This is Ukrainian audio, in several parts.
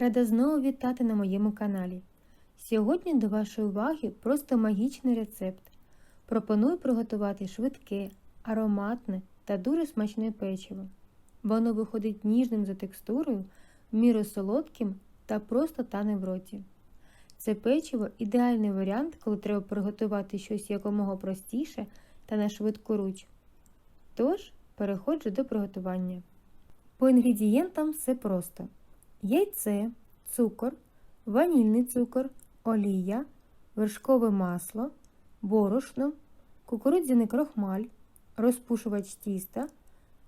Рада знову вітати на моєму каналі. Сьогодні до вашої уваги просто магічний рецепт. Пропоную приготувати швидке, ароматне та дуже смачне печиво. Воно виходить ніжним за текстурою, міру солодким та просто тане в роті. Це печиво ідеальний варіант, коли треба приготувати щось якомога простіше та на швидку руч. Тож, переходжу до приготування. По інгредієнтам все просто: яйце, цукор, ванільний цукор, олія, вершкове масло, борошно, кукурудзяний крохмаль, розпушувач тіста,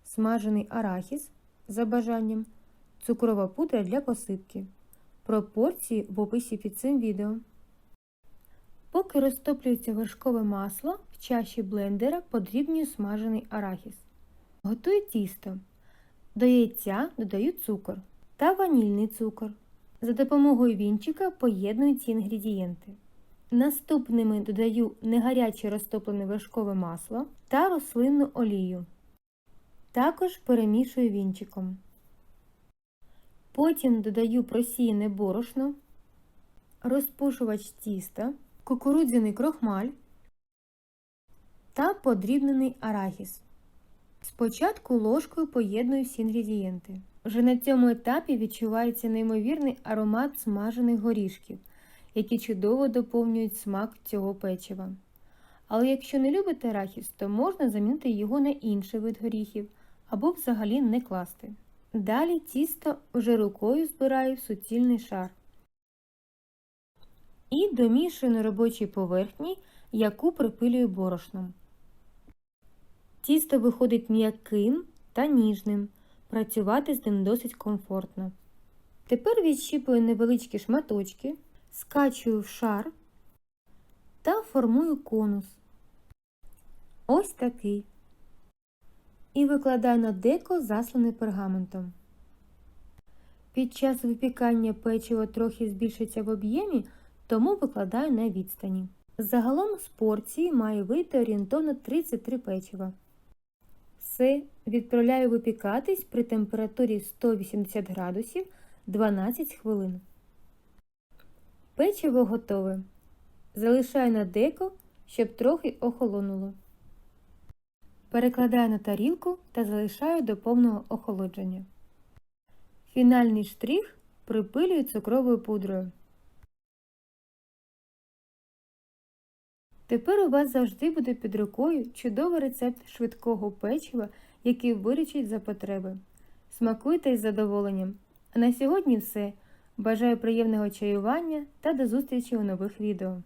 смажений арахіс за бажанням, цукрова пудра для посипки. Пропорції в описі під цим відео. Поки розтоплюється вершкове масло, в чаші блендера подрібнюю смажений арахіс. Готую тісто. До яйця додаю цукор та ванільний цукор. За допомогою вінчика поєдную ці інгредієнти. Наступними додаю негаряче розтоплене вершкове масло та рослинну олію. Також перемішую вінчиком. Потім додаю просіяне борошно, розпушувач тіста, кукурудзяний крохмаль та подрібнений арахіс. Спочатку ложкою поєдную всі інгредієнти. Вже на цьому етапі відчувається неймовірний аромат смажених горішків, які чудово доповнюють смак цього печива. Але якщо не любите арахіс, то можна замінити його на інший вид горіхів або взагалі не класти. Далі тісто вже рукою збираю в суцільний шар і домішую на робочій поверхні, яку припилюю борошном. Тісто виходить м'яким та ніжним, працювати з ним досить комфортно. Тепер відщіпую невеличкі шматочки, скачую в шар та формую конус. Ось такий. І викладаю на деко засланий пергаментом. Під час випікання печиво трохи збільшиться в об'ємі, тому викладаю на відстані. Загалом з порції має вийти орієнтовно 33 печива. Все відправляю випікатись при температурі 180 градусів 12 хвилин. Печиво готове. Залишаю на деко, щоб трохи охолонуло. Перекладаю на тарілку та залишаю до повного охолодження. Фінальний штрих припилюю цукровою пудрою. Тепер у вас завжди буде під рукою чудовий рецепт швидкого печива, який вирішить за потреби. Смакуйте із задоволенням. А на сьогодні все. Бажаю приємного чаювання та до зустрічі у нових відео.